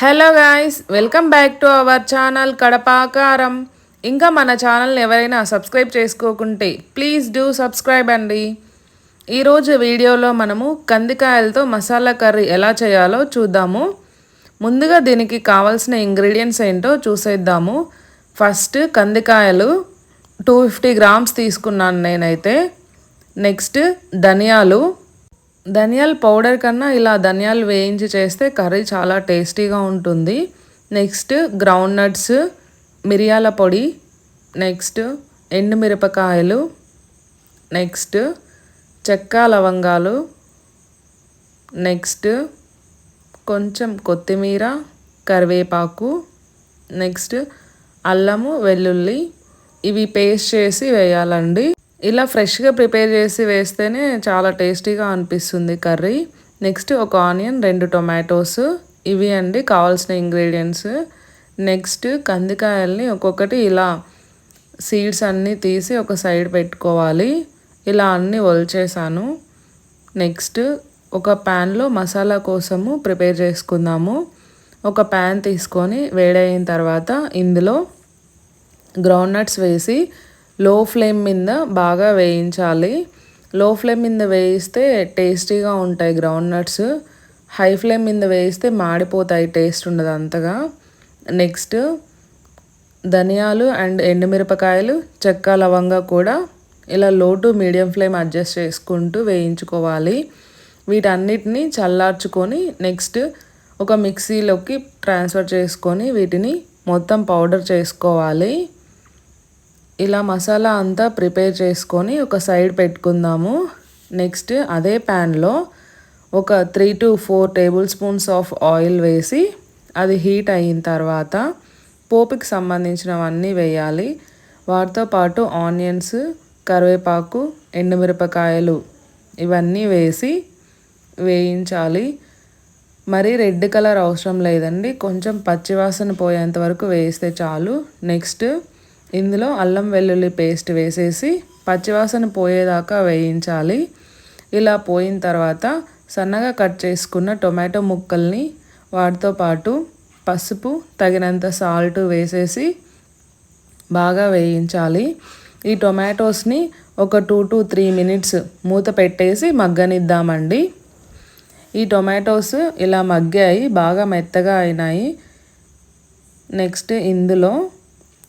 Hello guys welcome back to our channel Kadapakaram ఇంకా మన ఛానల్ని ఎవరైనా సబ్స్క్రైబ్ చేసుకోకుంటే ప్లీజ్ డూ సబ్స్క్రైబ్ అండి. ఈరోజు వీడియోలో మనము కందికాయలతో మసాలా కర్రీ ఎలా చేయాలో చూద్దాము. ముందుగా దీనికి కావాల్సిన ఇంగ్రీడియంట్స్ ఏంటో చూసేద్దాము. ఫస్ట్ కందికాయలు టూ ఫిఫ్టీ గ్రామ్స్ తీసుకున్నాను నేనైతే. నెక్స్ట్ ధనియాలు ధనియాల పౌడర్ కన్నా ఇలా ధనియాలు వేయించి చేస్తే కర్రీ చాలా టేస్టీగా ఉంటుంది. నెక్స్ట్ గ్రౌండ్ నట్స్ మిరియాల పొడి నెక్స్ట్ ఎండుమిరపకాయలు నెక్స్ట్ చెక్క లవంగాలు నెక్స్ట్ కొంచెం కొత్తిమీర కరివేపాకు నెక్స్ట్ అల్లము వెల్లుల్లి ఇవి పేస్ట్ చేసి వేయాలండి. ఇలా ఫ్రెష్గా ప్రిపేర్ చేసి వేస్తేనే చాలా టేస్టీగా అనిపిస్తుంది కర్రీ. నెక్స్ట్ ఒక ఆనియన్ రెండు టొమాటోస్ ఇవి అండి కావాల్సిన ఇంగ్రీడియంట్స్. నెక్స్ట్ కందికాయల్ని ఒక్కొక్కటి ఇలా సీడ్స్ అన్నీ తీసి ఒక సైడ్ పెట్టుకోవాలి. ఇలా అన్నీ ఒలిచేసాను. నెక్స్ట్ ఒక ప్యాన్లో మసాలా కోసము ప్రిపేర్ చేసుకుందాము. ఒక ప్యాన్ తీసుకొని వేడైన తర్వాత ఇందులో గ్రౌండ్ నట్స్ వేసి లో ఫ్లేమ్ మీద బాగా వేయించాలి. లో ఫ్లేమ్ మీద వేయిస్తే టేస్టీగా ఉంటాయి గ్రౌండ్ నట్స్. హై ఫ్లేమ్ మీద వేయిస్తే మాడిపోతాయి టేస్ట్ ఉండదు అంతగా. నెక్స్ట్ ధనియాలు అండ్ ఎండుమిరపకాయలు చెక్క లవంగా కూడా ఇలా లో టు మీడియం ఫ్లేమ్ అడ్జస్ట్ చేసుకుంటూ వేయించుకోవాలి. వీటన్నిటిని చల్లార్చుకొని నెక్స్ట్ ఒక మిక్సీలోకి ట్రాన్స్ఫర్ చేసుకొని వీటిని మొత్తం పౌడర్ చేసుకోవాలి. ఇలా మసాలా అంతా ప్రిపేర్ చేసుకొని ఒక సైడ్ పెట్టుకుందాము. నెక్స్ట్ అదే ప్యాన్లో ఒక three to four tablespoons of oil వేసి అది హీట్ అయిన తర్వాత పోపుకి సంబంధించినవన్నీ వేయాలి. వాటితో పాటు ఆనియన్స్ కరివేపాకు ఎండుమిరపకాయలు ఇవన్నీ వేసి వేయించాలి. మరీ రెడ్ కలర్ అవసరం లేదండి. కొంచెం పచ్చివాసన పోయేంత వరకు వేస్తే చాలు. నెక్స్ట్ ఇందులో అల్లం వెల్లుల్లి పేస్ట్ వేసేసి పచ్చివాసన పోయేదాకా వేయించాలి. ఇలా పోయిన తర్వాత సన్నగా కట్ చేసుకున్న టొమాటో ముక్కల్ని వాటితో పాటు పసుపు తగినంత సాల్ట్ వేసేసి బాగా వేయించాలి. ఈ టొమాటోస్ని ఒక టూ టు త్రీ మినిట్స్ మూత పెట్టేసి మగ్గనిద్దామండి. ఈ టొమాటోస్ ఇలా మగ్గాయి బాగా మెత్తగా అయినాయి. నెక్స్ట్ ఇందులో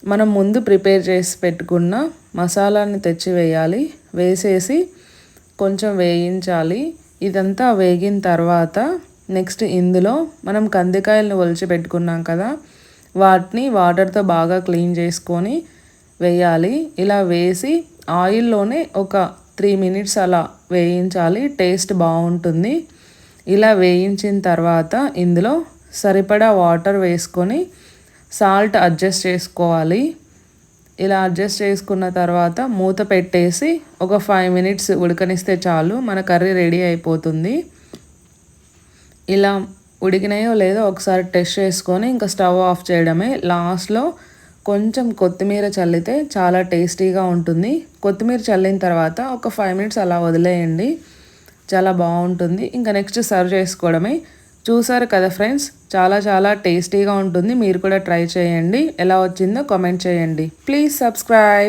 మనం ముందు ప్రిపేర్ చేసి పెట్టుకున్న మసాలాని తెచ్చి వేయాలి వేసేసి కొంచెం వేయించాలి. ఇదంతా వేగిన తర్వాత నెక్స్ట్ ఇందులో మనం కందికాయలను ఒలిచి పెట్టుకున్నాం కదా వాటిని వాటర్తో బాగా క్లీన్ చేసుకొని వేయాలి. ఇలా వేసి ఆయిల్లోనే ఒక త్రీ మినిట్స్ అలా వేయించాలి. టేస్ట్ బాగుంటుంది. ఇలా వేయించిన తర్వాత ఇందులో సరిపడా వాటర్ వేసుకొని సాల్ట్ అడ్జస్ట్ చేసుకోవాలి. ఇలా అడ్జస్ట్ చేసుకున్న తర్వాత మూత పెట్టేసి ఒక ఫైవ్ మినిట్స్ ఉడకనిస్తే చాలు. మన కర్రీ రెడీ అయిపోతుంది. ఇలా ఉడికినాయో లేదో ఒకసారి టెస్ట్ చేసుకొని ఇంకా స్టవ్ ఆఫ్ చేయడమే. లాస్ట్లో కొంచెం కొత్తిమీర చల్లితే చాలా టేస్టీగా ఉంటుంది. కొత్తిమీర చల్లిన తర్వాత ఒక ఫైవ్ మినిట్స్ అలా వదిలేయండి. చాలా బాగుంటుంది. ఇంకా నెక్స్ట్ సర్వ్ చేసుకోవడమే. చూసారు కదా ఫ్రెండ్స్? చాలా చాలా టేస్టీగా ఉంటుంది. మీరు కూడా ట్రై చేయండి. ఎలా వచ్చిందో కామెంట్ చేయండి. Please subscribe.